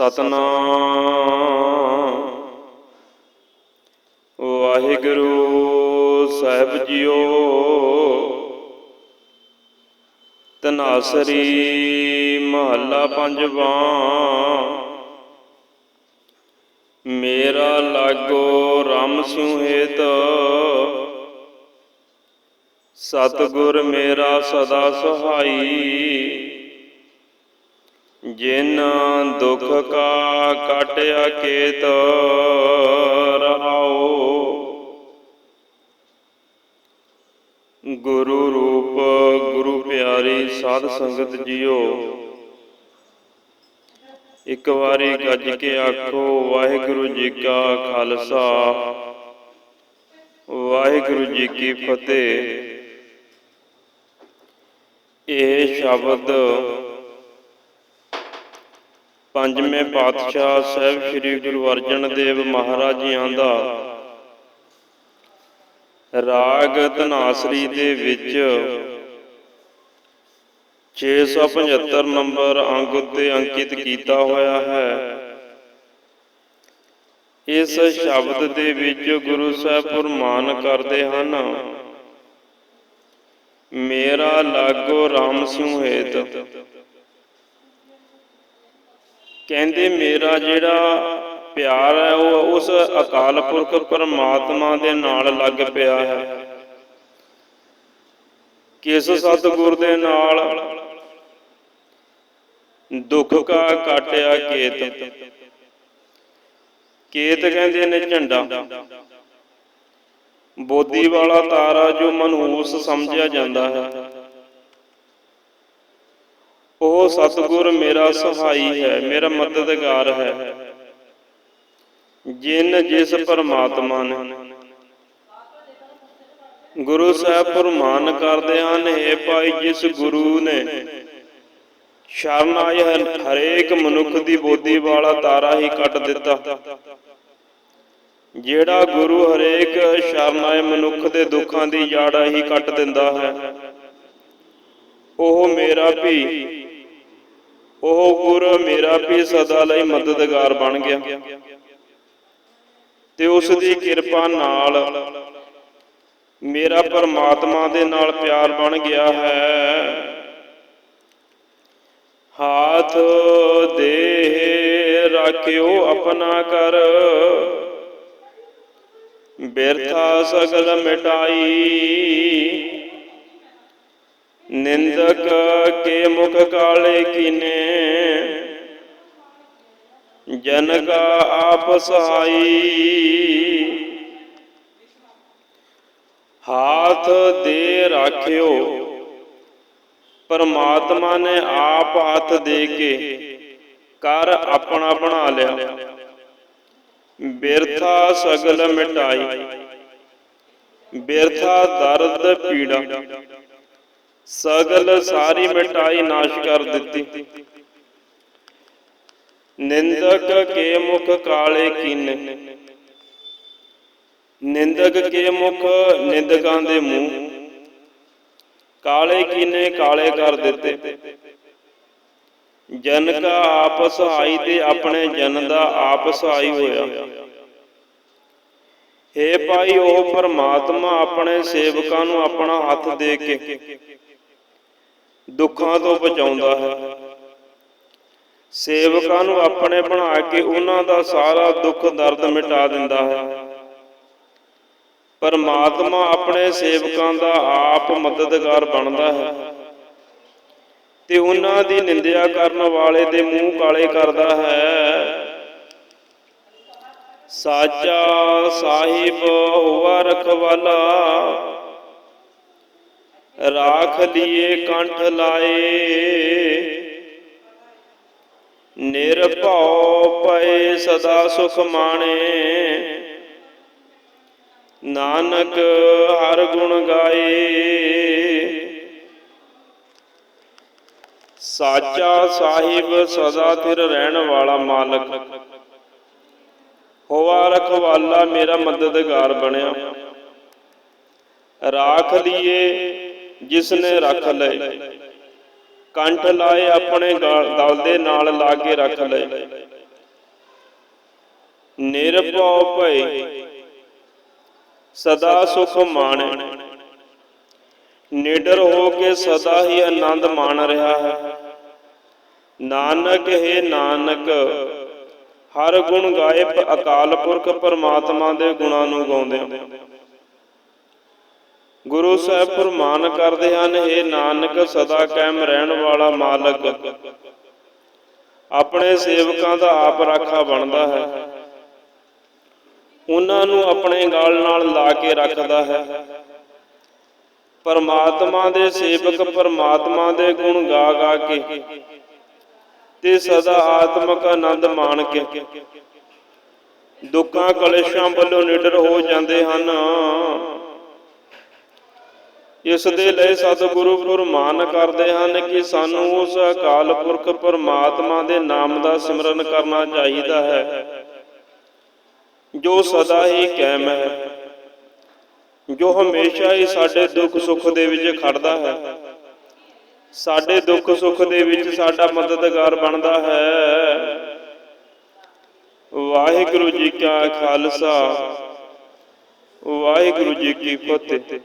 ਸਤਨਾਮ। ਵਾਹਿਗੁਰੂ ਸਾਹਿਬ JIO. ਤਨਾਸਰੀ ਮਹੱਲਾ ਪੰਜਵਾਂ। ਮੇਰਾ ਲਾਗੋ RAM ਸਿਉ ਹੇਤ ਸਤਿਗੁਰ ਮੇਰਾ ਸਦਾ ਸਹਾਈ। ਜਿਨ ਦੁਖ ਕਾ ਕਾਟਿਆ ਕੇਤ ਰਹਾਓ। ਗੁਰੂ ਰੂਪ, ਗੁਰੂ ਪਿਆਰੀ ਸਾਧ ਸੰਗਤ ਜੀਓ। ਇੱਕ ਵਾਰੀ ਗੱਜ ਕੇ ਆਖੋ, ਵਾਹਿਗੁਰੂ ਜੀ ਕਾ ਖਾਲਸਾ। ਵਾਹਿਗੁਰੂ ਜੀ ਕੀ ਫਤਿਹ। ਇਹ ਸ਼ਬਦ ਪੰਜਵੇਂ ਪਾਤਸ਼ਾਹ ਸਾਹਿਬ ਸ੍ਰੀ ਗੁਰੂ ਅਰਜਨ ਦੇਵ ਮਹਾਰਾਜ ਜੀਆਂ ਦਾ। ਰਾਗ ਧਨਾਸਰੀ ਦੇ ਵਿੱਚ 675 ਨੰਬਰ ਅੰਗ ਉੱਤੇ ਅੰਕਿਤ ਕੀਤਾ ਹੋਇਆ ਹੈ। ਇਸ ਸ਼ਬਦ ਦੇ ਵਿੱਚ ਗੁਰੂ ਸਾਹਿਬ ਫਰਮਾਨ ਕਰਦੇ ਹਨ, ਮੇਰਾ ਲਾਗੋ RAM ਸਿਉ ਹੇਤ ਕਹਿੰਦੇ ਮੇਰਾ ਜਿਹੜਾ ਪਿਆਰ ਹੈ ਉਹ ਉਸ ਅਕਾਲ ਪੁਰਖ ਪਰਮਾਤਮਾ ਦੇ ਨਾਲ ਲੱਗ ਪਿਆ ਹੈ। ਕਿਸ ਸਤਿਗੁਰ ਦੇ ਨਾਲ ਦੁੱਖ ਕਾ ਕਾਟਿਆ ਕੇਤ। ਕੇਤ ਕਹਿੰਦੇ ਨੇ ਝੰਡਾ। ਬੋਦੀ ਵਾਲਾ ਤਾਰਾ ਜੋ ਮਨਹੂਸ ਸਮਝਿਆ ਜਾਂਦਾ ਹੈ। ਉਹ ਸਤਿਗੁਰ ਮੇਰਾ ਸਹਾਈ ਹੈ, ਮੇਰਾ ਮਦਦਗਾਰ ਹੈ। ਜਿਨ ਜਿਸ ਪਰਮਾਤਮਾ ਨੇ। ਗੁਰੂ ਸਾਹਿਬ ਫਰਮਾਨ ਕਰਦੇ ਹਨ ਇਹ ਭਾਈ ਜਿਸ ਗੁਰੂ ਨੇ ਸ਼ਰਨ ਆਏ ਹਰੇਕ ਮਨੁੱਖ ਦੀ ਬੋਦੀ ਵਾਲਾ ਤਾਰਾ ਹੀ ਕੱਟ ਦਿੱਤਾ। ਜਿਹੜਾ ਗੁਰੂ ਹਰੇਕ ਸ਼ਰਨ ਆਏ ਮਨੁੱਖ ਦੇ ਦੁੱਖਾਂ ਦੀ ਜਾੜਾ ਹੀ ਕੱਟ ਦਿੰਦਾ ਹੈ। ਉਹ ਮੇਰਾ ਵੀ ਉਹ ਗੁਰੂ ਮੇਰਾ ਵੀ ਸਦਾ ਲਈ ਮਦਦਗਾਰ ਬਣ ਗਿਆ। ਤੇ ਉਸ ਦੀ ਕਿਰਪਾ ਨਾਲ ਮੇਰਾ ਪਰਮਾਤਮਾ ਦੇ ਨਾਲ ਪਿਆਰ ਬਣ ਗਿਆ ਹੈ। ਹਾਥ ਦੇਹ ਰੱਖਿਓ ਆਪਣਾ ਕਰ। ਬਿਰਥਾ ਸਗਲ ਮਿਟਾਈ। ਨਿੰਦਕ ਕੇ ਮੁਖ ਕਾਲੇ ਕੀਨੇ। ਜਨ ਕਾ ਆਪ ਸਹਾਈ ਹਾਥ ਦੇ ਰਾਖਿਓ। ਪਰਮਾਤਮਾ ਨੇ ਆਪ ਹੱਥ ਦੇ ਕੇ ਕਰ ਆਪਣਾ ਬਣਾ ਲਿਆ। ਬਿਰਥਾ ਸਗਲ ਮਿਟਾਈ। ਬਿਰਥਾ ਦਰਦ ਪੀੜਾ। ਸਗਲ ਸਾਰੀ ਮਿਟਾਈ ਨਾਸ਼ ਕਰ ਦਿੱਤੀ। ਨਿੰਦਕ ਕੇ ਮੁਖ ਕਾਲੇ ਕੀਨੇ। ਨਿੰਦਕ ਕੇ ਮੁਖ ਨਿੰਦਕਾਂ ਦੇ ਮੂੰਹ। ਕਾਲੇ ਕੀਨੇ ਕਾਲੇ ਕਰ ਦਿੱਤੇ। ਜਨ ਕਾ ਆਪ ਸਹਾਈ ਤੇ ਆਪਣੇ ਜਨ ਦਾ ਆਪ ਸਹਾਈ ਹੋਇਆ। ਏ ਭਾਈ, ਉਹ ਪਰਮਾਤਮਾ ਆਪਣੇ ਸੇਵਕਾਂ ਨੂੰ ਆਪਣਾ ਹੱਥ ਦੇ ਕੇ ਦੁੱਖਾਂ ਤੋਂ ਬਚਾਉਂਦਾ ਹੈ। ਸੇਵਕਾਂ ਨੂੰ ਆਪਣੇ ਬਣਾ ਕੇ ਉਹਨਾਂ ਦਾ ਸਾਰਾ ਦੁੱਖ ਦਰਦ ਮਿਟਾ ਦਿੰਦਾ ਹੈ। ਪਰਮਾਤਮਾ ਆਪਣੇ ਸੇਵਕਾਂ ਦਾ ਆਪ ਮਦਦਗਾਰ ਬਣਦਾ ਹੈ। ਤੇ ਉਹਨਾਂ ਦੀ ਨਿੰਦਿਆ ਕਰਨ ਵਾਲੇ ਦੇ ਮੂੰਹ ਕਾਲੇ ਕਰਦਾ ਹੈ। ਸਾਚਾ ਸਾਹਿਬ ਹੋਵਾ ਰਖਵਾਲਾ। ਰਾਖ ਲਿਏ ਕੰਠ ਲਾਏ। ਨਿਰਭਉ ਪਏ ਸਦਾ ਸੁਖ ਮਾਣੇ। ਨਾਨਕ ਹਰ ਗੁਣ ਗਾਏ। ਸਾਚਾ ਸਾਹਿਬ ਸਦਾ ਥਿਰ ਰਹਿਣ ਵਾਲਾ ਮਾਲਕ। ਹੋਵਾ ਰਖਵਾਲਾ ਮੇਰਾ ਮਦਦਗਾਰ ਬਣਿਆ। ਰਾਖ ਲਿਏ ਜਿਸ ਨੇ ਰੱਖ ਲਏ। ਕੰਠ ਲਾਏ ਆਪਣੇ ਦਲ ਦੇ ਨਾਲ ਲਾ ਕੇ ਰੱਖ ਲਏ। ਨਿਰਭਉ ਭਏ ਸਦਾ ਸੁਖ ਮਾਣੈ। ਨਿਡਰ ਹੋ ਕੇ ਸਦਾ ਹੀ ਆਨੰਦ ਮਾਣ ਰਿਹਾ ਹੈ। ਨਾਨਕ ਹੈ ਨਾਨਕ, ਹਰ ਗੁਣ ਗਾਇਬ ਅਕਾਲ ਪੁਰਖ ਪਰਮਾਤਮਾ ਦੇ ਗੁਣਾਂ ਨੂੰ ਗਾਉਂਦੇ ਗੁਰੂ ਸਾਹਿਬ ਫਰਮਾਨ ਕਰਦੇ ਹਨ हे ਨਾਨਕ, ਸਦਾ ਕਾਇਮ ਰਹਿਣ ਵਾਲਾ ਮਾਲਕ। ਆਪਣੇ ਸੇਵਕਾਂ ਦਾ ਆਪ ਰਾਖਾ ਬਣਦਾ ਹੈ। ਉਹਨਾਂ ਨੂੰ ਆਪਣੇ ਗਾਲ ਨਾਲ ਲਾ ਕੇ ਰੱਖਦਾ ਹੈ। ਪਰਮਾਤਮਾ ਦੇ ਸੇਵਕ ਪਰਮਾਤਮਾ ਦੇ ਗੁਣ ਗਾ ਗਾ ਕੇ ਤੇ ਸਦਾ ਆਤਮਕ ਆਨੰਦ ਮਾਣ ਕੇ ਦੁੱਖਾਂ ਕਲੇਸ਼ਾਂ ਵੱਲੋਂ ਨਿਡਰ ਹੋ ਜਾਂਦੇ ਹਨ। ਇਸ ਦੇ ਲਈ ਸਤਿਗੁਰੂ ਫਰਮਾਨ ਕਰਦੇ ਹਨ ਕਿ ਸਾਨੂੰ ਉਸ ਅਕਾਲ ਪੁਰਖ ਪਰਮਾਤਮਾ ਦੇ ਨਾਮ ਦਾ ਸਿਮਰਨ ਕਰਨਾ ਚਾਹੀਦਾ ਹੈ, ਜੋ ਸਦਾ ਹੀ ਕਾਇਮ ਹੈ, ਜੋ ਹਮੇਸ਼ਾ ਹੀ ਸਾਡੇ ਦੁੱਖ ਸੁੱਖ ਦੇ ਵਿੱਚ ਖੜਦਾ ਹੈ। ਸਾਡੇ ਦੁੱਖ ਸੁੱਖ ਦੇ ਵਿੱਚ ਸਾਡਾ ਮਦਦਗਾਰ ਬਣਦਾ ਹੈ। ਵਾਹਿਗੁਰੂ ਜੀ ਕਾ ਖਾਲਸਾ, ਵਾਹਿਗੁਰੂ ਜੀ ਕੀ ਫਤਿਹ।